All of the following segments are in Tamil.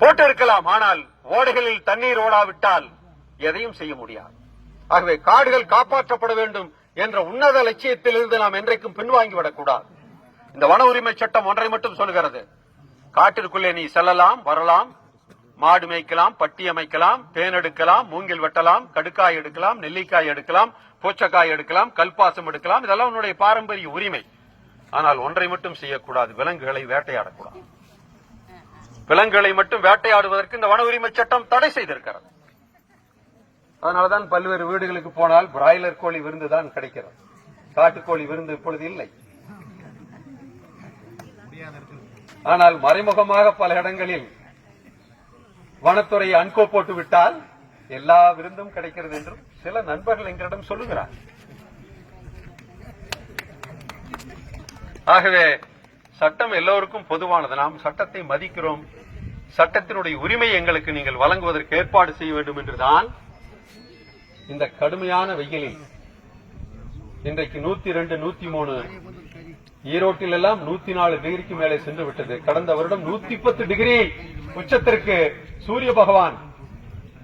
போட்டு இருக்கலாம் ஆனால் ஓடைகளில் தண்ணீர் ஓடாவிட்டால் எதையும் செய்ய முடியாது. ஆகவே காடுகள் காப்பாற்றப்பட வேண்டும் என்ற உன்னத லட்சியத்திலிருந்து நாம் என்றைக்கும் பின்வாங்கிவிடக்கூடாது இந்த வன உரிமை சட்டம் ஒன்றை மட்டும் சொல்கிறது. காட்டிற்குள்ளே நீ செல்லலாம் வரலாம் மாடு மேய்க்கலாம் பட்டி அமைக்கலாம் தேன் எடுக்கலாம் மூங்கில் வெட்டலாம் கடுக்காய் எடுக்கலாம் நெல்லிக்காய் எடுக்கலாம் பூச்சக்காய் எடுக்கலாம் கல்பாசம் எடுக்கலாம் இதெல்லாம் உன்னுடைய பாரம்பரிய உரிமை. ஆனால் ஒன்றை மட்டும் செய்யக்கூடாது விலங்குகளை வேட்டையாடக்கூடாது. விலங்குகளை மட்டும் வேட்டையாடுவதற்கு இந்த வன உரிமை சட்டம் தடை செய்திருக்கிறது. அதனாலதான் பல்வேறு வீடுகளுக்கு போனால் பிராய்லர் கோழி விருந்து தான் கிடைக்கிறது. காட்டுக்கோழி விருந்து இப்பொழுது இல்லை. ஆனால் மறைமுகமாக பல இடங்களில் வனத்துறை அன்கோ போட்டு விட்டால் எல்லா விருந்தும் கிடைக்கிறது என்றும் சில நண்பர்கள் எங்களிடம் சொல்லுகிறார் ஆகவே சட்டம் எல்லோருக்கும் பொதுவானது. நாம் சட்டத்தை மதிக்கிறோம். சட்டத்தினுடைய உரிமை எங்களுக்கு நீங்கள் வழங்குவதற்கு ஏற்பாடு செய்ய வேண்டும் என்றுதான் இந்த கடுமையான வெயிலில் இன்றைக்கு நூத்தி ரெண்டு நூத்தி மூணு ஈரோட்டில் எல்லாம் நூத்தி நாலு டிகிரிக்கு மேலே சென்று விட்டது. கடந்த வருடம் நூத்தி பத்து டிகிரி உச்சத்திற்கு சூரிய பகவான்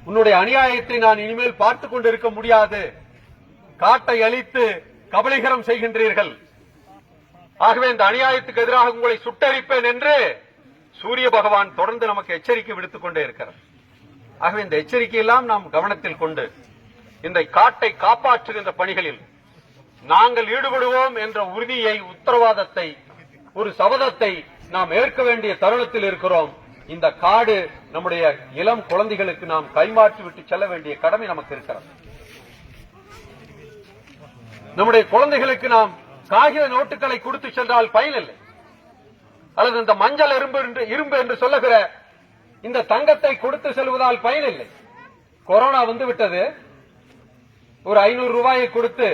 உன்னுடைய அநியாயத்தை நான் இனிமேல் பார்த்துக் கொண்டிருக்க முடியாது. காட்டை அழித்து கபலீகரம் செய்கின்றீர்கள். ஆகவே இந்த அநியாயத்துக்கு எதிராக உங்களை சுட்டரிப்பேன் என்று சூரிய பகவான் தொடர்ந்து நமக்கு எச்சரிக்கை விடுத்துக் கொண்டே இருக்கிறார். ஆகவே இந்த எச்சரிக்கையெல்லாம் நாம் கவனத்தில் கொண்டு இந்த காட்டை காப்பாற்றுகின்ற பணிகளில் நாங்கள் ஈடுபடுவோம் என்ற உறுதியை உத்தரவாதத்தை ஒரு சபதத்தை நாம் ஏற்க வேண்டிய தருணத்தில் இருக்கிறோம். இந்த காடு நம்முடைய இளம் குழந்தைகளுக்கு நாம் கைமாற்றி விட்டு செல்ல வேண்டிய கடமை நமக்கு இருக்கிறது. நம்முடைய குழந்தைகளுக்கு நாம் காகித நோட்டுகளை கொடுத்து சென்றால் பயனில்லை அல்லது இந்த மஞ்சள் இரும்பு என்று இரும்பு என்று சொல்லுகிற இந்த தங்கத்தை கொடுத்து செல்வதால் பயனில்லை கொரோனா வந்து விட்டது. ஒரு ஐநூறு ரூபாயை கொடுத்து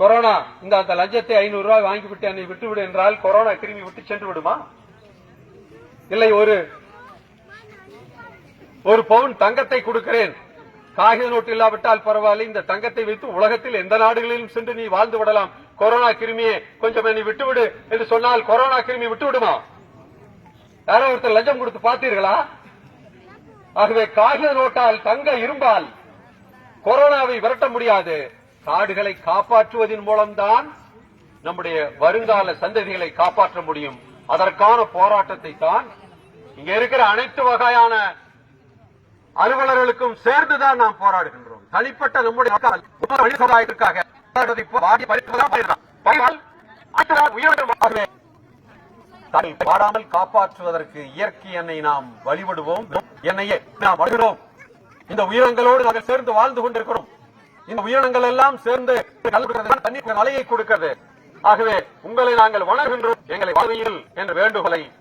கொரோனா இந்த அந்த லஞ்சத்தை ஐநூறு ரூபாய் வாங்கிவிட்டு என்னை விட்டுவிடு என்றால் கொரோனா கிருமி விட்டு சென்று விடுமா? இல்லை ஒரு ஒரு பவுன் தங்கத்தை கொடுக்கிறேன். காகித நோட்டு இல்லாவிட்டால் பரவாயில்லை. இந்த தங்கத்தை வைத்து உலகத்தில் எந்த நாடுகளிலும் சென்று நீ வாழ்ந்து விடலாம். கொரோனா கிருமியை கொஞ்சம் நீ விட்டுவிடு என்று சொன்னால் கொரோனா கிருமி விட்டு விடுமா யாரோ ஒருத்தர் லஞ்சம் கொடுத்து பார்த்தீர்களா? ஆகவே காகித நோட்டால் தங்க இரும்பால் கொரோனாவை விரட்ட முடியாது. காடுகளை காப்பாற்றுவதன் மூலம்தான் நம்முடைய வருங்கால சந்ததிகளை காப்பாற்ற முடியும். அதற்கான போராட்டத்தை தான் இங்க இருக்கிற அனைத்து வகையான அலுவலர்களுக்கும் சேர்ந்துதான் நாம் போராடுகின்றோம். தனிப்பட்ட நம்முடைய சமுதாயத்திற்காக பாடாமல் காப்பாற்றுவதற்கு இயற்கை என்னை நாம் வழிபடுவோம். என்னையே நாம் வருகிறோம் இந்த உயிரங்களோடு நாங்கள் சேர்ந்து வாழ்ந்து கொண்டிருக்கிறோம். இந்த உயிரினங்கள் எல்லாம் சேர்ந்து தண்ணீர் மலையை கொடுக்கிறது. ஆகவே உங்களை நாங்கள் வணங்குகின்றோம். எங்களை வாழ்வியல் என்ற வேண்டுகோளை